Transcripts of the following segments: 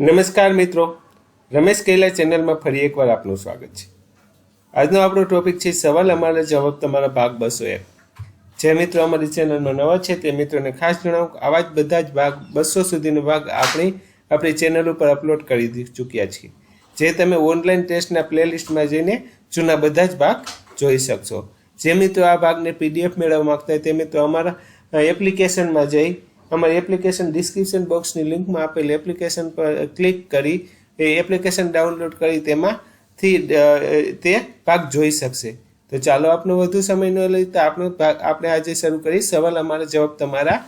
નમસ્કાર મિત્રો. રમેશ કૈલા ચેનલમાં ફરી એકવાર આપનું સ્વાગત છે. આજનો આપણો ટોપિક છે, સવાલ અમારા જવાબ તમારા ભાગ બસો એક જે મિત્રો અમારી ચેનલમાં નવા છે, તે મિત્રોને ખાસ જણાવું આવા જ બધા જ ભાગ બસો સુધીનો ભાગ આપણી આપણી ચેનલ ઉપર અપલોડ કરી ચૂક્યા છીએ. જે તમે ઓનલાઈન ટેસ્ટના પ્લેલિસ્ટમાં જઈને જૂના બધા જ ભાગ જોઈ શકશો. જે મિત્રો આ ભાગને પીડીએફ મેળવવા માગતા હોય તે મિત્રો અમારા એપ્લિકેશનમાં જઈ અમારી એપ્લિકેશન ડિસ્ક્રિપ્શન બોક્સની લિંકમાં આપેલ એપ્લિકેશન પર ક્લિક કરી, એ એપ્લિકેશન ડાઉનલોડ કરી તેમાંથી તે ભાગ જોઈ શકશે. તો ચાલો આપનો વધુ સમય ન લેતા આપણો ભાગ આપણે આજે શરૂ કરી. સવાલ અમારા જવાબ તમારા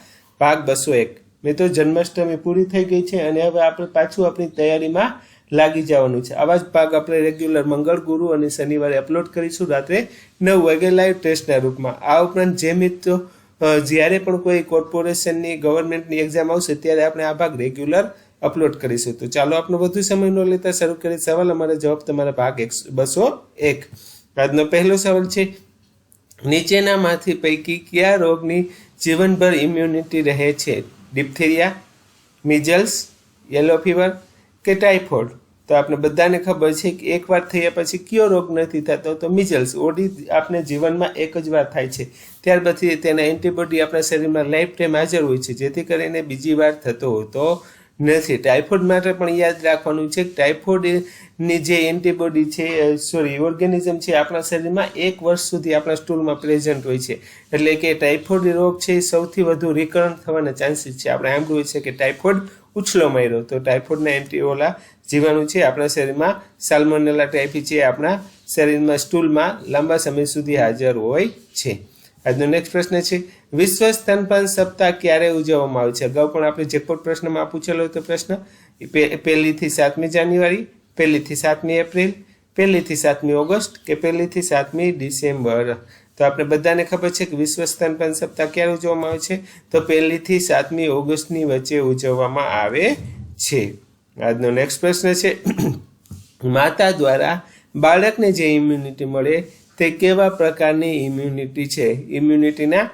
ભાગ બસો એક. મિત્રો, જન્માષ્ટમી પૂરી થઈ ગઈ છે અને હવે આપણે પાછું આપણી તૈયારીમાં લાગી જવાનું છે. આવા જ ભાગ આપણે રેગ્યુલર મંગળ, ગુરુ અને શનિવારે અપલોડ કરીશું. રાત્રે નવ વાગે લાઈવ ટેસ્ટના રૂપમાં. આ ઉપરાંત જે મિત્રો જ્યારે પણ કોઈ કોર્પોરેશનની ગવર્મેન્ટની એક્ઝામ આવશે, ત્યારે આપણે આ ભાગ રેગ્યુલર અપલોડ કરીશું. તો ચાલો આપનો વધુ સમય ન લેતા શરૂ કરીએ. સવાલ અમારે જવાબ તમારા ભાગ એક, બસો એક. આજનો પહેલો સવાલ છે, નીચેનામાંથી પૈકી કયા રોગની જીવનભર ઇમ્યુનિટી રહે છે? ડિપ્થેરિયા મિઝલ્સ યલો ફીવર કે ટાઇફોઇડ તો આપણે બધાને ખબર છે કે એકવાર થયા પછી કયો રોગ નથી થતો? તો મિઝલ્સ ઓડી આપણે જીવનમાં એક જ વાર થાય છે. ત્યાર પછી તેના એન્ટીબોડી આપણા શરીરમાં લાઈફ ટાઈમ હાજર હોય છે, જેથી કરીને બીજી વાર થતો હોતો નથી. ટાઇફોઇડ માટે પણ યાદ રાખવાનું છે કે ટાઇફોઇડની જે એન્ટીબોડી છે સોરી ઓર્ગેનિઝમ છે, આપણા શરીરમાં એક વર્ષ સુધી આપણા સ્ટૂલમાં પ્રેઝન્ટ હોય છે. એટલે કે ટાઇફોઇડ રોગ છે સૌથી વધુ રિકરન્ટ થવાના ચાન્સીસ છે. આપણે સાંભળ્યું છે કે ટાઇફોઇડ ઉછલો માર્યો. તો ટાઇફોઇડના એન્ટીઓલા જીવાણુ છે આપણા શરીરમાં. સાલ્મોનેલા ટાઈપી છે આપણા શરીરમાં. સ્ટૂલમાં લાંબા સમય સુધી હાજર હોય છે. આજનો નેક્સ્ટ પ્રશ્ન છે, વિશ્વ સ્તનપાન સપ્તાહ ક્યારે ઉજવવામાં આવે છે? અગાઉ પણ આપણે જેકપોટ પ્રશ્નમાં પૂછેલો હતો પ્રશ્ન. પહેલીથી સાતમી જાન્યુઆરી, પહેલીથી સાતમી એપ્રિલ, પહેલીથી સાતમી ઓગસ્ટ કે પહેલીથી સાતમી ડિસેમ્બર? તો આપણે બધાને ખબર છે કે વિશ્વ સ્તનપાન સપ્તાહ ક્યારે ઉજવવામાં આવે છે? તો પહેલીથી સાતમી ઓગસ્ટની વચ્ચે ઉજવવામાં આવે છે. આજનો નેક્સ્ટ પ્રશ્ન છે, માતા દ્વારા બાળકને જે ઇમ્યુનિટી મળે તે કેવા પ્રકારની ઇમ્યુનિટી છે? ઇમ્યુનિટીના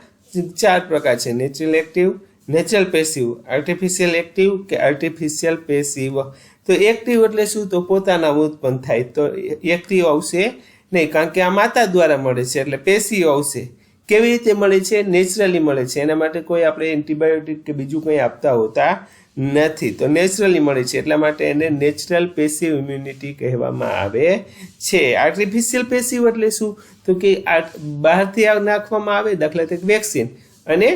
ચાર પ્રકાર છે. Natural active natural passive artificial active કે આર્ટિફિશિયલ પેસિવ તો એક્ટિવ એટલે શું? તો પોતાના ઉત્પન્ન થાય. તો એક્ટિવ આવશે નહીં, કારણ કે આ માતા દ્વારા મળે છે, એટલે પેસિવ આવશે. કેવી રીતે મળે છે? નેચરલી મળે છે. એના માટે કોઈ આપણે એન્ટીબાયોટિક કે બીજું કંઈ આપતા હોતા નથી. તો નેચરલી મળે છે. એટલા માટે એને નેચરલ પેશી ઇમ્યુનિટી કહેવામાં આવે છે. આર્ટિફિશિયલ પેસિવ એટલે શું? તો કે બહારથી નાખવામાં આવે, દાખલા તરીકે વેક્સિન અને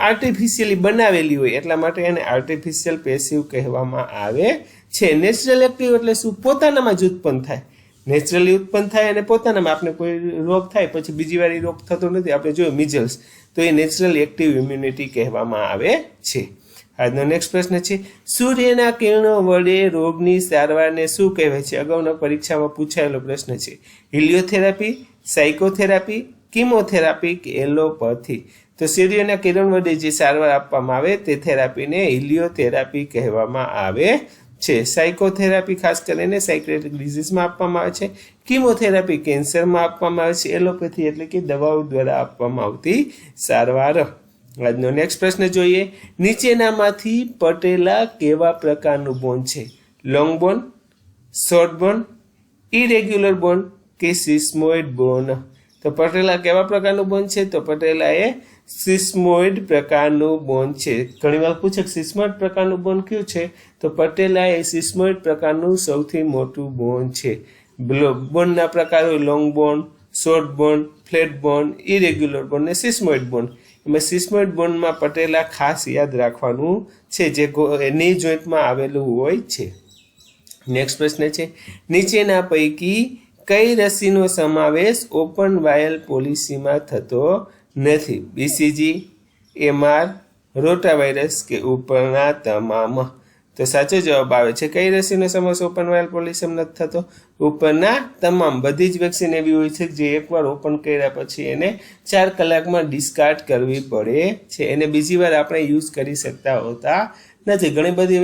આર્ટિફિશિયલી બનાવેલી હોય, એટલા માટે એને આર્ટિફિશિયલ પેસિવ કહેવામાં આવે છે. નેચરલ એક્ટિવ એટલે શું? પોતાનામાં જ ઉત્પન્ન થાય. નેચરલી ઉત્પન્ન થાય અને પોતાનામાં આપણે કોઈ રોગ થાય, પછી બીજી વાર એ રોગ થતો નથી. આપણે જોયું મિઝલ્સ તો એ નેચરલ એક્ટિવ ઇમ્યુનિટી કહેવામાં આવે છે. આજનો નેક્સ્ટ પ્રશ્ન છે, સૂર્યના કિરણો વડે રોગની સારવારને શું કહેવાય છે? અગાઉના પરીક્ષામાં પૂછાયેલો પ્રશ્ન છે, હિલિયોથેરાપી, સાયકોથેરાપી, કિમોથેરાપી કે એલોપથી? તો સૂર્યના કિરણ વડે જે સારવાર આપવામાં આવે તે થેરાપીને હિલિયોથેરાપી કહેવામાં આવે છે. સાયકોથેરાપી ખાસ કરીને સાયક્રેટિક ડિઝીઝમાં આપવામાં આવે છે. કિમોથેરાપી કેન્સરમાં આપવામાં આવે છે. એલોપેથી એટલે કે દવાઓ દ્વારા આપવામાં આવતી સારવાર. આજનો નેક્સ્ટ પ્રશ્ન જોઈએ. નીચેનામાંથી પટેલા કેવા પ્રકારનું બોન છે? Long bone short bone irregular bone કે સિસ્મોઇડ બોન તો પટેલા કેવા પ્રકારનું બોન છે? તો પટેલા એ સિસ્મોઇડ પ્રકારનું બોન છે. ઘણીવાર પૂછે સિસ્મોઇડ પ્રકારનું બોન કયું છે? તો પટેલા એ સિસ્મોઇડ પ્રકારનું સૌથી મોટું બોન છે. બોનના પ્રકાર હોય long bone short bone flat bone irregular bone ને સિસ્મોઇડ બોન. એમાં સિસ્મોઇડ બોનમાં પટેલા ખાસ યાદ રાખવાનું છે જે ની જોઈન્ટમાં આવેલું હોય છે. નેક્સ્ટ પ્રશ્ન છે, નીચેના પૈકી કઈ રસીનો સમાવેશ ઓપન વાયલ પોલિસીમાં થતો નથી. બીસીજી એમઆર રોટાવાયરસ કે ઉપરના તમામ. તો સાચો જવાબ આવે છે, કઈ રસીનો સમાવેશ ઓપન વાયલ પોલિસીમાં નથી થતો? ઉપરના તમામ, બધી જ વેક્સિન એવી હોય છે જે એકવાર ઓપન કર્યા પછી એને ચાર કલાકમાં ડિસ્કાર્ડ કરવી પડે છે. એને બીજી વાર આપણે યુઝ કરી શકતા હોતા નથી. ઘણી બધી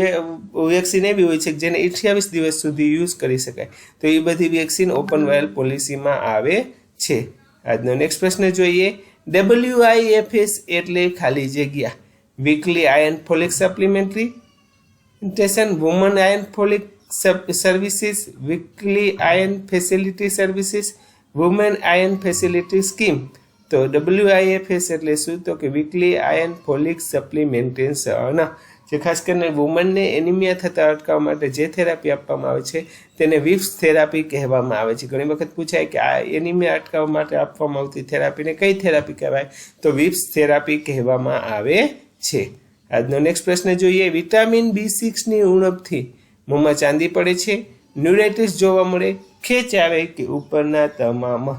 વેક્સિન એવી હોય છે જેને અઠ્યાવીસ દિવસ સુધી યુઝ કરી શકાય. તો એ બધી વેક્સિન ઓપન વાયલ પોલિસીમાં આવે છે. આજનો નેક્સ્ટ પ્રશ્ન જોઈએ. ડબલ્યુઆઈએફએસ એટલે ખાલી જગ્યા. Weekly iron folic supplementation woman iron folic services weekly iron facility services women iron facility scheme તો ડબલ્યુઆઈએફએસ એટલે શું? તો કે વીકલી આયન ફોલિક સપ્લિમેન્ટેશન જે ખાસ કરીને વુમનને એનિમિયા થતા અટકાવવા માટે જે થેરાપી આપવામાં આવે છે, તેને વિપ્સ થેરાપી કહેવામાં આવે છે. ઘણી વખત પૂછાય કે આ એનિમિયા અટકાવવા માટે આપવામાં આવતી થેરાપીને કઈ થેરાપી કહેવાય? તો વિપ્સ થેરાપી કહેવામાં આવે છે. આજનો નેક્સ્ટ પ્રશ્ન જોઈએ. વિટામિન બી સિક્સની ઉણપથી મોંમાં ચાંદી પડે છે. ન્યુરાઇટિસ જોવા મળે. ખેંચ આવે કે ઉપરના તમામ?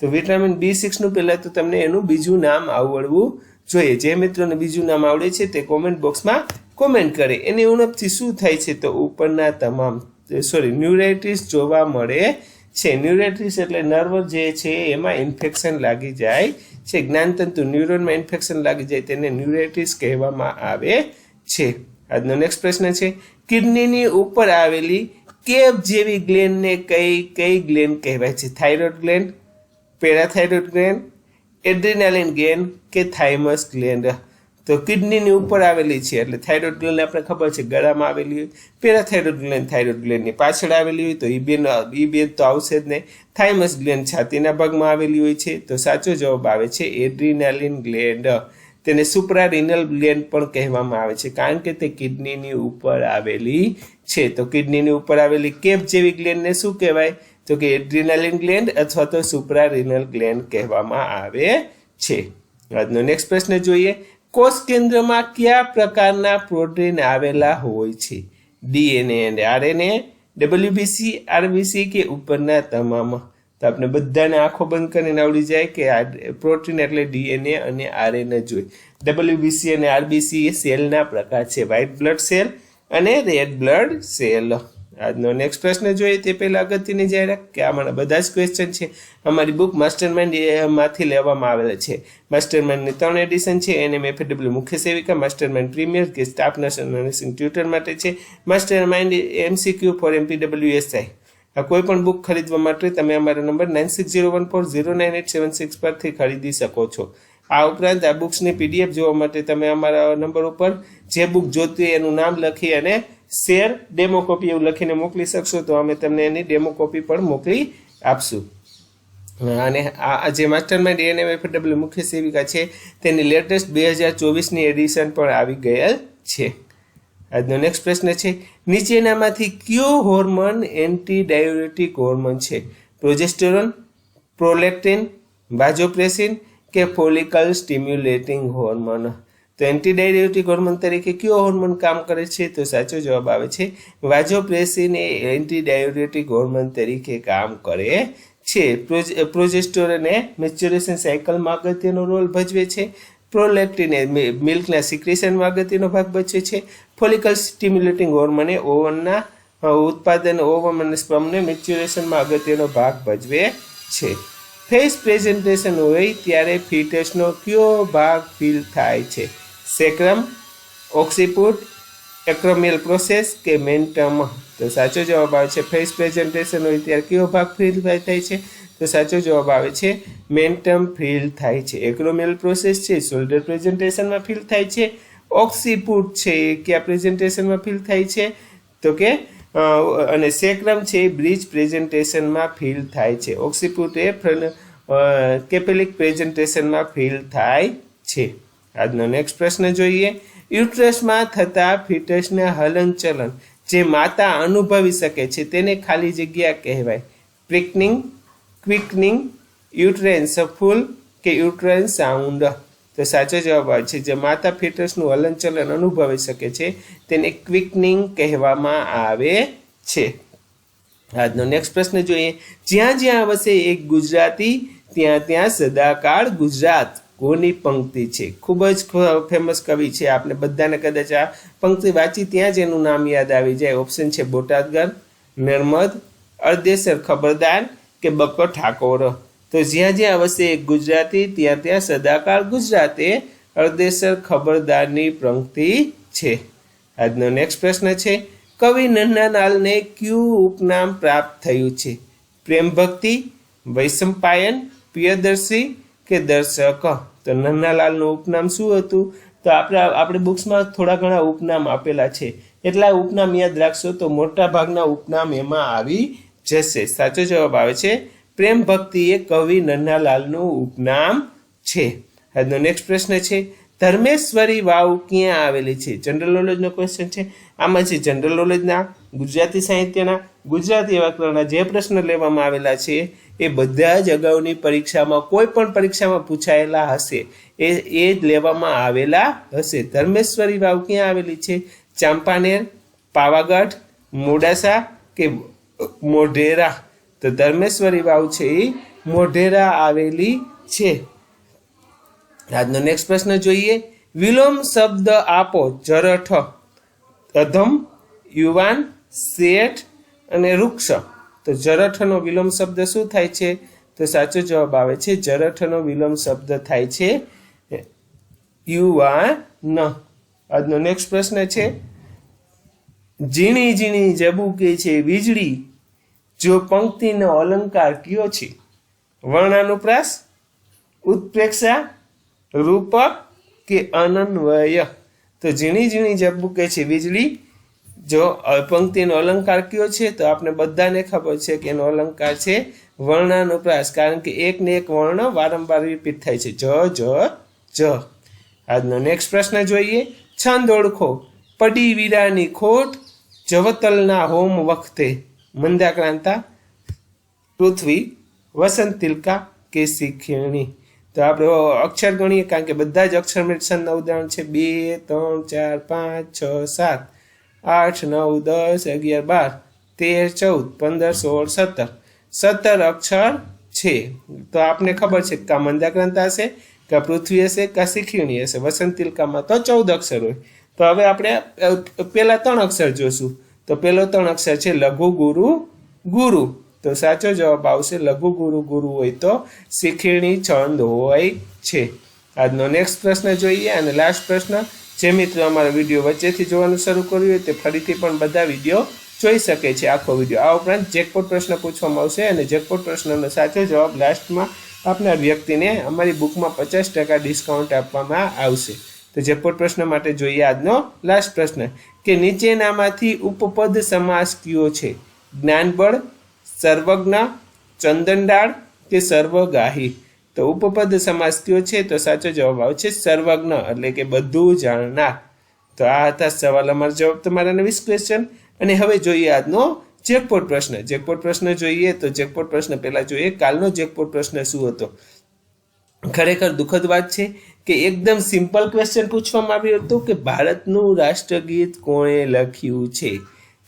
તો વિટામિન બી સિક્સનું પહેલાં તો તમને એનું બીજું નામ આવડવું જોઈએ. જે મિત્રોને બીજું નામ આવડે છે તે કોમેન્ટ બોક્સમાં કોમેન્ટ કરે. એની ઉણપથી શું થાય છે તો ઉપરના તમામ સોરી ન્યુરાઇટિસ જોવા મળે છે. ન્યુરાઇટિસ એટલે નર્વ જે છે એમાં ઇન્ફેક્શન લાગી જાય છે. જ્ઞાનતંતુ ન્યુરોનમાં ઇન્ફેક્શન લાગી જાય તેને ન્યુરાઇટિસ કહેવામાં આવે છે. આજનો નેક્સ્ટ પ્રશ્ન છે, કિડનીની ઉપર આવેલી કેપ જેવી ગ્લેન્ડને કઈ કઈ ગ્લેન્ડ કહેવાય છે? Thyroid gland parathyroid gland adrenaline gland કે થાઇમસ ગ્લેન્ડ તો કિડનીની ઉપર આવેલી છે, એટલે થાઇરોઇડ ગ્લેન્ડ આપણે ખબર છે, ગળામાં આવેલી હોય. પેરાથાઇરોઇડ ગ્લેન્ડ થાઇરોઇડ ગ્લેન્ડની પાછળ આવેલી હોય, તો એ બેન, ઈ બેન તો આવશે જ નહીં. થાઇમસ ગ્લેન્ડ છાતીના ભાગમાં આવેલી હોય છે, તો સાચો જવાબ આવે છે એડ્રિનાલિન ગ્લેન્ડ તેને સુપ્રારિનલ ગ્લેન્ડ પણ કહેવામાં આવે છે, કારણ કે તે કિડનીની ઉપર આવેલી છે. તો કિડનીની ઉપર આવેલી કેપ જેવી ગ્લેન્ડને શું કહેવાય? તો કે એડ્રિનાલિન ગ્લેન્ડ અથવા તો સુપ્રારિનલ ગ્લેન્ડ કહેવામાં આવે છે. આજનો નેક્સ્ટ પ્રશ્ન જોઈએ. કોષ કેન્દ્રમાં કયા પ્રકારના પ્રોટીન આવેલા હોય છે? DNA and RNA, WBC, RBC કે ઉપરના તમામ? તો આપણે બધાને આંખો બંધ કરીને આવડી જાય કે આ પ્રોટીન એટલે ડીએનએ અને આરએનએ જોઈએ ડબલ્યુબીસી અને આરબીસી એ સેલના પ્રકાર છે. વ્હાઇટ બ્લડ સેલ અને રેડ બ્લડ સેલ. આજનો નેક્સ્ટ પ્રશ્ન જોઈએ તે પહેલા અગત્યની જાહેરાત કે આમાંના બધા જ ક્વેશ્ચન છે. અમારી બુક માસ્ટર માઇન્ડમાંથી લેવામાં આવેલા છે. માસ્ટર માઇન્ડની ત્રણ એડિશન છે. એનએમ એફએડબ્લ્યુ મુખ્ય સેવિકા માસ્ટર માઇન્ડ પ્રીમિયર કે સ્ટાફ નર્સિંગ નર્સિંગ ટ્યુટર માટે છે. Master mind MCQ for MPW SI આ કોઈ પણ બુક ખરીદવા માટે તમે અમારા number nine six zero one four zero nine eight seven six પરથી ખરીદી શકો છો. આ ઉપરાંત આ બુક્સની પીડીએફ જોવા માટે તમે અમારા નંબર ઉપર જે બુક જોતી એનું નામ લખી અને શેર ડેમો કોપી એવું લખીને મોકલી શકશો તો અમે તમને એની ડેમો કોપી પણ મોકલી આપશું. અને આ જે માસ્ટર માઇન્ડ ડબલ્યુ મુખ્ય સેવિકા છે, તેની લેટેસ્ટ બે હજાર ચોવીસની એડિશન પણ આવી ગયેલ છે. આજનો નેક્સ્ટ પ્રશ્ન છે, નીચેનામાંથી કયો હોર્મોન એન્ટી ડાયોરેટિક હોર્મોન છે? પ્રોજેસ્ટેરોન પ્રોલેક્ટિન બાજોપ્રેસિન કે ફોલિકલ સ્ટિમ્યુલેટિંગ હોર્મોન તો એન્ટી ડાયરેટિક હોર્મોન તરીકે કયો હોર્મોન કામ કરે છે તો સાચો જવાબ આવે છે વાજોપ્રેસિન એ એન્ટી ડાયુરેટિક હોર્મોન તરીકે કામ કરે છે. પ્રોજેસ્ટોર અને મેચ્યુરેશન સાયકલમાં અગત્યનો રોલ ભજવે છે. પ્રોલેક્ટિન એ મિલ્કના સિક્રેશનમાં અગત્યનો ભાગ ભજવે છે. ફોલિકલ સ્ટિમ્યુલેટિંગ હોર્મોન એ ઓવનના ઉત્પાદન ઓવમ અને સ્પમને મેચ્યુરેશનમાં અગત્યનો ભાગ ભજવે છે. ફેસ પ્રેઝન્ટેશન હોય ત્યારે ફિટનેસનો કયો ભાગ ફીલ થાય છે? સેક્રમ, ઓક્સિપુટ એક્રોમિયલ પ્રોસેસ કે મેન્ટમ. તો સાચો જવાબ આવે છે ફેસ પ્રેઝન્ટેશન હોય ત્યારે કયો ભાગ ફીલ થાય છે? તો સાચો જવાબ આવે છે મેન્ટમ ફીલ થાય છે. એક્રોમિયલ પ્રોસેસ છે, શોલ્ડર પ્રેઝન્ટેશનમાં ફીલ થાય છે, ઓક્સિપુટ છે, એ કયા પ્રેઝન્ટેશનમાં ફીલ થાય છે? તો કે અને સેક્રમ છે, એ બ્રિજ પ્રેઝન્ટેશનમાં ફીલ થાય છે. ઓક્સિપુટ એ કેપેલિક પ્રેઝન્ટેશનમાં ફીલ થાય છે. આજનો નેક્સ્ટ પ્રશ્ન જોઈએ. યુટ્રસમાં થતા ફિટસના હલનચલન જે માતા અનુભવી શકે છે તેને ખાલી જગ્યા કહેવાય. પ્રિકનિંગ, ક્વિકનિંગ યુટ્રેન સફુલ કે યુટ્રેન સાઉન્ડ? તો સાચો જવાબ આવે છે. જે માતા ફિટસનું હલનચલન અનુભવી શકે છે તેને ક્વિકનિંગ કહેવામાં આવે છે. આજનો નેક્સ્ટ પ્રશ્ન જોઈએ. જ્યાં જ્યાં વસે એક ગુજરાતી, ત્યાં ત્યાં સદાકાળ ગુજરાત. કોની પંક્તિ છે? ખૂબ જ ફેમસ કવિ છે. આપણે બધાને કદાચ આ પંક્તિ વાંચી ત્યાં જ એનું નામ યાદ આવી જાય. ઓપ્શન છે બોટાદગર નર્મદ, અર્ધેસર ખબરદાર કે બકો ઠાકોર. તો જ્યાં જ્યાં વસે ગુજરાતી, ત્યાં ત્યાં સદાકાળ ગુજરાતે અર્ધેસર ખબરદારની પંક્તિ છે. આજનો નેક્સ્ટ પ્રશ્ન છે, કવિ નન્નાલાલને ક્યુ ઉપનામ પ્રાપ્ત થયું છે? પ્રેમ ભક્તિ વૈષમ્પાયન પ્રિયદર્શી કે દર્શક, તો નન્નાલાલનું ઉપનામ શું હતું? તો આપણે આપણે બુક્સમાં થોડા ઘણા ઉપનામ આપેલા છે. એટલા ઉપનામ યાદ રાખશો તો મોટા ભાગના ઉપનામ એમાં આવી જશે. સાચો જવાબ આવે છે, પ્રેમ ભક્તિ એ કવિ નન્નાલાલનું ઉપનામ છે. આજનો નેક્સ્ટ પ્રશ્ન છે, ધર્મેશ્વરી વાવ ક્યાં આવેલી છે? જનરલ નોલેજનો ક્વેશ્ચન છે. આમાં છે જનરલ નોલેજના ગુજરાતી સાહિત્યના ગુજરાતી વ્યાકરણના જે પ્રશ્ન લેવામાં આવેલા છે એ બધા જ અગાઉની પરીક્ષામાં, કોઈ પણ પરીક્ષામાં પૂછાયેલા હશે, એ એ જ લેવામાં આવેલા હશે. ધર્મેશ્વરી વાવ ક્યાં આવેલી છે? ચાંપાનેર, પાવાગઢ, મોડાસા કે મોઢેરા? તો ધર્મેશ્વરી વાવ છે એ મોઢેરા આવેલી છે. આજનો નેક્સ્ટ પ્રશ્ન જોઈએ. વિલોમ શબ્દ આપો, જરઠ, અધમ, યુવાન, શેઠ અને વૃક્ષ. તો જરઠનો વિલંબ શબ્દ શું થાય છે? તો સાચો જવાબ આવે છે, જરઠનો વિલંબ શબ્દ થાય છે યુવાન આજનો નેક્સ્ટ પ્રશ્ન છે, ઝીણી ઝીણી જબુકે છે વીજળી, જો પંક્તિનો અલંકાર કયો છે? વર્ણાનુપ્રાસ ઉત્પ્રેક્ષા, રૂપક કે અનન્વય? તો ઝીણી ઝીણી જબુકે છે વીજળી જો પંક્તિનો અલંકાર કયો છે, તો આપણે બધાને ખબર છે કે એનો અલંકાર છે વર્ણાનુપ્રાસ કારણ કે એક ને એક વર્ણ વારંવાર રિપીટ થાય છે. જ જ જ. આજનો નેક્સ્ટ પ્રશ્ન જોઈએ. છંદ ઓળખો. પડી વીરાની ખોટ જવતલના હોમ વખતે. મંદાક્રાંતા, પૃથ્વી, વસંત તિલકા કે શીખીણી તો આપણે અક્ષર ગણીએ, કારણ કે બધા જ અક્ષર મેળસનના ઉદાહરણ છે. બે, ત્રણ, ચાર, પાંચ, છ, સાત. આઠ, નવ, દસ, અગિયાર, બાર, તેર, ચૌદ, પંદર, સોળ, સત્તર. સત્તર અક્ષર છે. તો આપને ખબર છે કે મંદાક્રાંતા હશે, કા પૃથ્વી હશે, કા શિખીણી હશે. વસંત તિલકામાં તો ચૌદ અક્ષર હોય. તો હવે આપણે પેલા ત્રણ અક્ષર જોશું. તો પેલો ત્રણ અક્ષર છે લઘુ ગુરુ ગુરુ. તો સાચો જવાબ આવશે લઘુ ગુરુ ગુરુ હોય તો શિખીણી, છંદ હોય છે. આજનો નેક્સ્ટ પ્રશ્ન જોઈએ અને લાસ્ટ પ્રશ્ન. જે મિત્રો અમારા વીડિયો વચ્ચેથી જોવાનું શરૂ કર્યું હોય તે ફરીથી પણ બધા વીડિયો જોઈ શકે છે આખો વીડિયો. આ ઉપરાંત જેકપોટ પ્રશ્ન પૂછવામાં આવશે અને જેકપોટ પ્રશ્નનો સાચો જવાબ લાસ્ટમાં આપનાર વ્યક્તિને અમારી બુકમાં પચાસ ટકા ડિસ્કાઉન્ટ આપવામાં આવશે. તો જેકપોટ પ્રશ્ન માટે જોઈએ આજનો લાસ્ટ પ્રશ્ન, કે નીચેનામાંથી ઉપપદ સમાસ કયો છે? જ્ઞાનબળ, સર્વજ્ઞ, ચંદનડાળ કે સર્વગાહી? તો ઉપપદ સમાસ કયો છે તો સાચો જવાબ આવે છે સર્વજ્ઞ, એટલે કે બધું જાણનાર. તો આ હતા સવાલ અમારો જવાબ તમારા વીસ ક્વેશ્ચન અને હવે જોઈએ આજનો જેકપોટ પ્રશ્ન. જેકપોટ પ્રશ્ન જોઈએ તો જેકપોટ પ્રશ્ન પહેલા જોઈએ, કાલનો જેકપોટ પ્રશ્ન શું હતો? ખરેખર દુઃખદ વાત છે કે એકદમ સિમ્પલ ક્વેશ્ચન પૂછવામાં આવ્યું હતું કે ભારતનું રાષ્ટ્રગીત કોણે લખ્યું છે?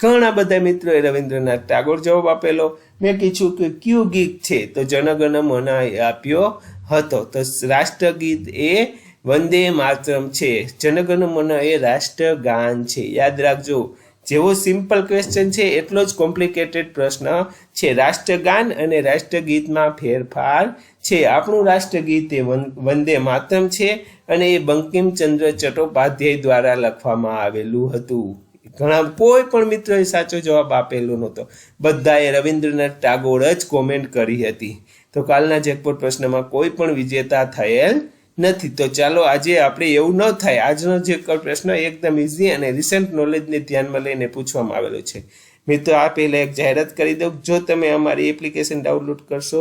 ઘણા બધા મિત્રોએ રવિન્દ્રનાથ ટાગોર જવાબ આપેલો. મેં કીધું કે કયું ગીત છે? તો જનગણ મન આપ્યો હતો. તો રાષ્ટ્રગીત એ વંદે માતરમ છે. જનગણ મન એ રાષ્ટ્રગાન છે. યાદ રાખજો, જેવો સિમ્પલ ક્વેશ્ચન છે, એટલો જ કોમ્પ્લિકેટેડ પ્રશ્ન છે. રાષ્ટ્રગાન અને રાષ્ટ્રગીતમાં ફેરફાર છે. આપણું રાષ્ટ્રગીત એ વંદે માતરમ છે અને એ બંકિમચંદ્ર ચટ્ટોપાધ્યાય દ્વારા લખવામાં આવેલું હતું. ઘણા કોઈ પણ મિત્રોએ સાચો જવાબ આપેલો નહોતો. બધાએ રવિન્દ્રનાથ ટાગોર જ કોમેન્ટ કરી હતી. તો કાલના જેકપોટ પ્રશ્નમાં કોઈ પણ વિજેતા થયેલ નથી. તો ચાલો આજે આપણે એવું ન થાય. આજનો જે પ્રશ્ન એકદમ ઇઝી અને રિસેન્ટ નોલેજને ધ્યાનમાં લઈને પૂછવામાં આવેલો છે. મિત્રો, આ પહેલાં એક જાહેરાત કરી દઉં. જો તમે અમારી એપ્લિકેશન ડાઉનલોડ કરશો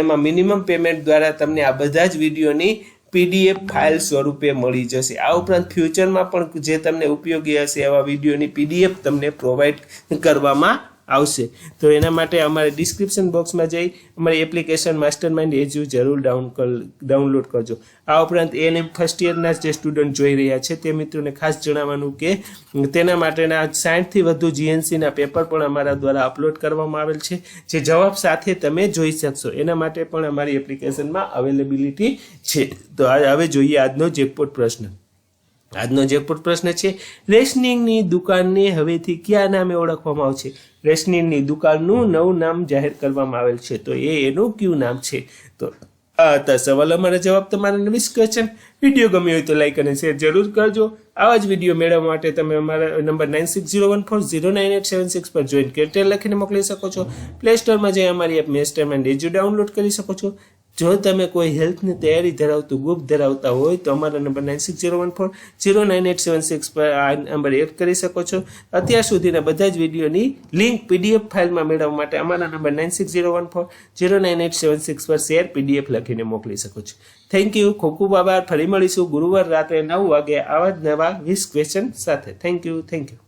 એમાં મિનિમમ પેમેન્ટ દ્વારા તમને આ બધા જ વિડીયોની પીડીએફ ફાઇલ સ્વરૂપે મળી જશે. આ ઉપરાંત ફ્યુચરમાં પણ જે તમને ઉપયોગી હશે એવા વિડીયોની પીડીએફ તમને પ્રોવાઈડ કરવામાં આવશે. તો એના માટે અમારે ડિસ્ક્રિપ્શન બોક્સમાં જઈ અમારી એપ્લિકેશન માસ્ટર માઇન્ડ એજ્યુ જરૂર ડાઉન ડાઉનલોડ કરજો. આ ઉપરાંત એએનએમ ફર્સ્ટ યરના જે સ્ટુડન્ટ જોઈ રહ્યા છે, તે મિત્રોને ખાસ જણાવવાનું કે તેના માટેના સાઠથી વધુ જીએનસીના પેપર પણ અમારા દ્વારા અપલોડ કરવામાં આવેલ છે, જે જવાબ સાથે તમે જોઈ શકશો. એના માટે પણ અમારી એપ્લિકેશનમાં અવેલેબિલિટી છે. તો હવે જોઈએ આજનો જેકપોટ પ્રશ્ન. આજનો જેકપોટ પ્રશ્ન છે, રેશનિંગની દુકાનને હવેથી કયા નામે ઓળખવામાં આવશે? રેશનિંગની દુકાનનું નવું નામ જાહેર કરવામાં આવેલ છે, તો એ એનું કયું નામ છે? તો આ હતા સવાલ અમારા જવાબ તમારા વીસ ક્વેશ્ચન વીડિયો ગમ્યો હોય તો લાઈક અને શેર જરૂર કરજો. આવા જ વીડિયો મેળવવા માટે તમે અમારા number nine six zero one four zero nine eight seven six પર જોઈન કેરટેલ લખીને મોકલી શકો છો. પ્લે સ્ટોરમાં જઈ અમારી app master and edu download કરી શકો છો. જો તમે કોઈ હેલ્થની તૈયારી ધરાવતું ગ્રુપ ધરાવતા હોય, તો અમારા number nine six zero one four zero nine eight seven six પર આ નંબર એડ કરી શકો છો. અત્યાર સુધીના બધા જ વિડીયોની લિંક પીડીએફ ફાઇલમાં મેળવવા માટે અમારા number nine six zero one four zero nine eight seven six પર શેર પીડીએફ લખીને મોકલી શકો છો. થેન્ક યુ ખૂબ ખૂબ આભાર. ફરી મળીશું ગુરુવાર રાત્રે નવ વાગે આવા જ નવા વીસ ક્વેશ્ચન સાથે. Thank you thank you